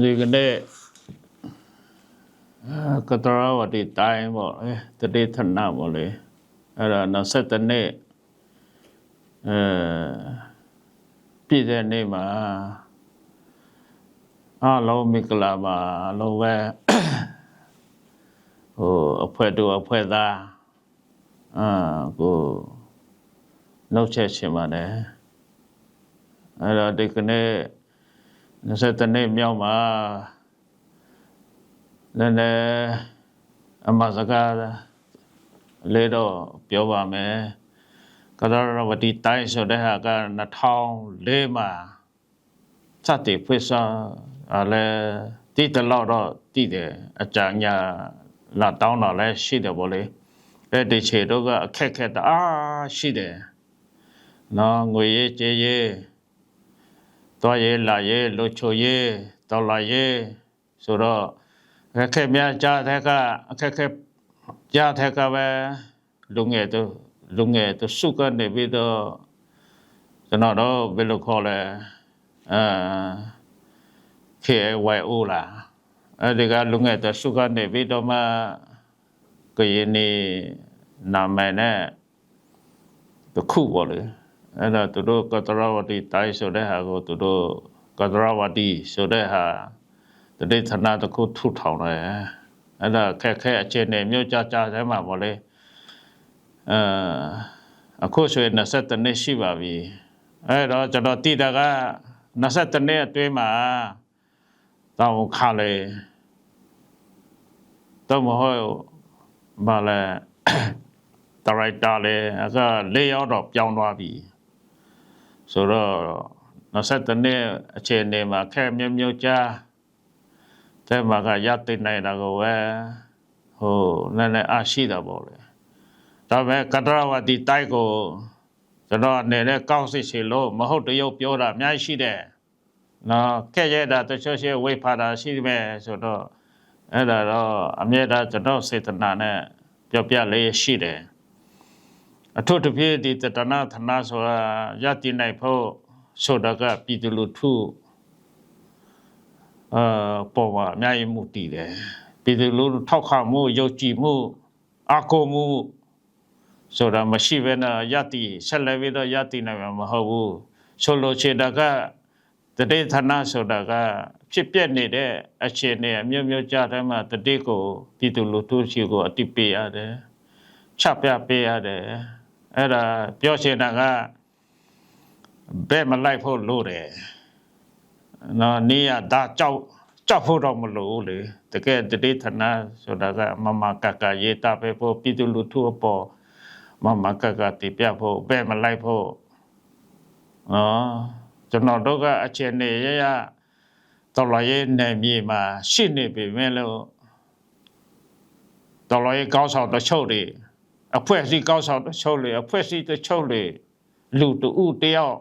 ဒီကနေ့အာကတရဝတိတိုင်းပေါ့လေတတိထဏပေါ့လေအဲ့ဒါ20နှစ်အဲပြည့်တဲ့နေ့မှာအလုံးမင်္ဂလာပါအလုံးပဲဟိုအဖွဲတူအဖွဲသားအာကိုနှုတ်ချက်ရှင်ပါတယ်အဲ့တော့ဒီကနေ့ 20နှစ်မြောက်မှာလည်းလည်းအမစကားလေးတော့ပြောပါမယ်ကရရဝတီတိုင်းဆိုတဲ့ဟာက2004မှာစတင်ဖွင့်ဆောင်အလဲတည်တယ်လို့တော့တည်တယ်အကြညာလာတောင်းတော့လည်းရှိတယ်ဗောလေအဲ့ဒီခြေတော့ကအခက်ခက်တအားရှိတယ်နော်ငွေရေးကြေးရေး သွားရေးလာရေးလှချိုရေးတော်လာရေးဆိုတော့အခက်ခဲများကြားတဲ့ကအခက်ခဲကြားတဲ့ကပဲလူငယ်တို့လူငယ်တို့စုကနေပြီးတော့ကျွန်တော်တို့ဘယ်လိုခေါ်လဲအာ KYO လားအဲ့ဒီကလူငယ်တို့စုကနေပြီးတော့မှကရင်နေနာမည်နဲ့တစ်ခုပေါ့လေ အဲ့ဒါသူတို့ကတရဝတီတိုင်းဆိုတဲ့ဟာကိုသူတို့ကတရဝတီဆိုတဲ့ဟာတတိဌာနတစ်ခုထုထောင်တယ်အဲ့ဒါခက်ခဲအခြေအနေမျိုးကြကြထဲမှာပေါ့လေအဲအခုဆိုရင်20နှစ်ရှိပါပြီအဲ့တော့ကျွန်တော်တည်တာက20နှစ်အတွင်းမှာတော့ခါလေတော့မဟုတ်ဘာလဲဒရိုက်တာလေအဲ့ဒါလေးရောက်တော့ပြောင်းသွားပြီ ဆိုတော့20နှစ်အခြေအနေမှာခဲမြမျိုးမျိုးကြားတဲ့မှာကရတဲ့နိုင်တာကိုပဲဟိုနည်းနည်းအရှိတာပေါ့လေဒါပေမဲ့ကတရဝတီတိုက်ကိုကျွန်တော်အနေနဲ့ကောက်စစ်ချေလို့မဟုတ်တရုတ်ပြောတာအများကြီးရှိတယ်နော်ကဲ့ရဲ့တာတချို့ရှိဝိဖာတာရှိမယ်ဆိုတော့အဲ့ဒါတော့အမြဲတမ်းကျွန်တော်စေတနာနဲ့ပြောပြလေးရှိတယ် အထွတ်တပြည့်ဒီတတနာသနာဆိုတာရတည်နိုင်ဖို့ဆိုတာကပြည်သူလူထုအာပေါ်မှာအများကြီးမှုတည်တယ်ပြည်သူလူထုထောက်ခံမှုယုံကြည်မှုအကောမှုဆိုတာမရှိဘဲနဲ့ရတည်ဆက်လက်ပြီးတော့ရတည်နိုင်မှာမဟုတ်ဘူးဆိုလိုချင်တာကတတိဌာနဆိုတာကဖြစ်ပျက်နေတဲ့အခြေအနေအမျိုးမျိုးကြားထဲမှာတတိကိုပြည်သူလူထုရှိကိုအတိပေးရတယ်ချပြပေးရတယ် အဲ့ဒါပြောချင်တာကဘယ်မလိုက်ဖို့လို့တယ်နော်နေရဒါကြောက်ကြောက်ဖို့တော့မလိုဘူးလေတကယ်တတိဌာနဆိုတာကမမကကရေးတာပဲဖို့ပြည်သူလူထုအပေါ်မမကကတည်ပြဖို့ဘယ်မလိုက်ဖို့နော်ကျွန်တော်တို့ကအခြေအနေရရတော်လာရဲ့နယ်မြေမှာရှိနေပြီမဲ့လို့တော်လာရဲ့ကောင်းဆောင်တချို့တွေ အဖွဲ့အစည်းကောင်းဆောင်တချို့တွေအဖွဲ့အစည်းတချို့တွေလူတူတယောက်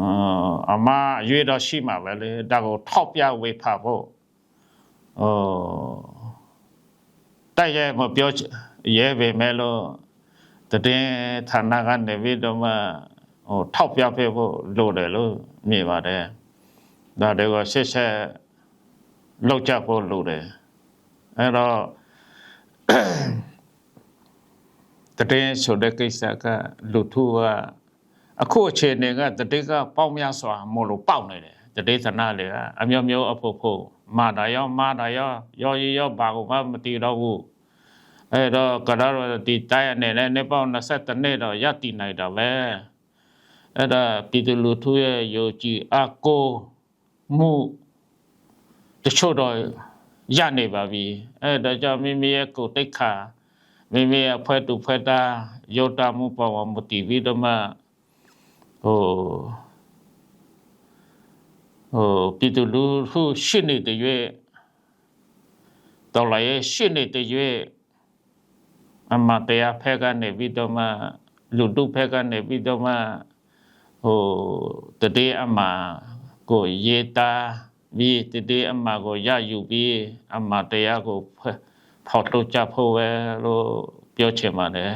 အာအမရွေးတော့ရှိမှာပဲလေဒါကိုထောက်ပြဝေဖန်ဖို့ဟိုတိုက်ရဲမပြောရဲပေမဲ့လို့တည်ဌာနကနေပြီးတော့မှဟိုထောက်ပြပေးဖို့လိုတယ်လို့မြင်ပါတယ်ဒါတွေကဆက်ဆက်လောက်ကြဖို့လိုတယ်အဲ့တော့ တည်ဆိုတဲ့ကိစ္စကလူထုကအခုအခြေအနေကတည်ကပေါက်များစွာမလို့ပေါက်နေတယ်တည်သနာလေကအမျိုးမျိုးအဖို့ဖို့မာတာရောမာတာရောရောရရောဘာကိုမှမတည်တော့ဘူးအဲ့တော့ကရရဒီတိုင်းအနေနဲ့နေပေါင်း20နှစ်တော့ရတည်နိုင်တာပဲအဲ့ဒါပြည်သူလူထုရဲ့ယုံကြည်အကိုမှုတချို့တော့ရနေပါပြီအဲ့ဒါကြောင့်မိမိရဲ့ကိုယ်တိတ်ခါ မိမိရဲ့ဖွဲ့တူဖွဲ့တာယောတာမှုပေါ်မှာမတီဗီတော့မှဟိုဟိုပြည်သူလူထုရှင်းနေတဲ့ရွေးတော်လာရဲ့ရှင်းနေတဲ့ရွေးအမတရားဖက်ကနေပြီးတော့မှလူတုဖက်ကနေပြီးတော့မှဟိုတတိအမကိုရေတာပြီးတတိအမကိုရယူပြီးအမတရားကို ဖောက်ထုတ်ကြဖို့ပဲလို့ပြောချင်ပါတယ်